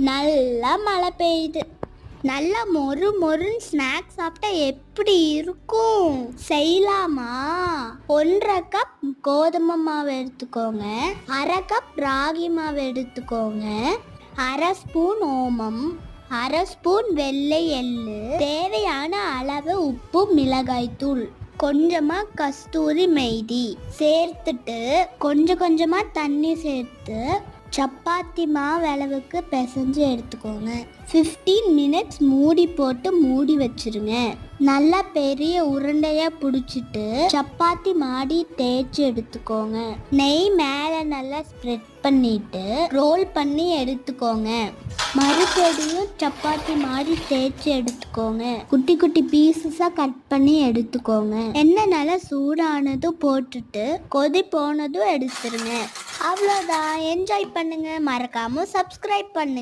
நல்லா மழை பெய்யுது. நல்லா மொறு மொறுன்னு ஸ்நாக்ஸ் சாப்பிட்டா எப்படி இருக்கும்? செய்யலாமா? ஒன்றரை கப் கோதுமை மாவு எடுத்துக்கோங்க. அரை கப் ராகி மாவு எடுத்துக்கோங்க. அரை ஸ்பூன் ஓமம். அரை ஸ்பூன் வெள்ளை எள்ளு. தேவையான அளவு உப்பு மிளகாய்த்தூள் கொஞ்சமா கஸ்தூரி மெய்தி சேர்த்துட்டு கொஞ்சம் கொஞ்சமா தண்ணி சேர்த்து சப்பாத்தி மாவு அளவுக்கு பிசைஞ்சு எடுத்துக்கோங்க. 15 மினிட்ஸ் மூடி போட்டு மூடி வச்சிருங்க. நல்லா பெரிய உருண்டையாக பிடிச்சிட்டு சப்பாத்தி மாடி தேய்ச்சி எடுத்துக்கோங்க. நெய் மேலே நல்லா ஸ்ப்ரெட் பண்ணிட்டு ரோல் பண்ணி எடுத்துக்கோங்க. மறுபடியும் சப்பாத்தி மாதிரி தேய்ச்சி எடுத்துக்கோங்க. குட்டி குட்டி பீசஸாக கட் பண்ணி எடுத்துக்கோங்க. எண்ணெய் நல்லா சூடானதும் போட்டுட்டு கொதி போனதும் எடுத்துருங்க. அவ்வளோதான். என்ஜாய் பண்ணுங்க. மறக்காமல் சப்ஸ்கிரைப் பண்ணுங்க.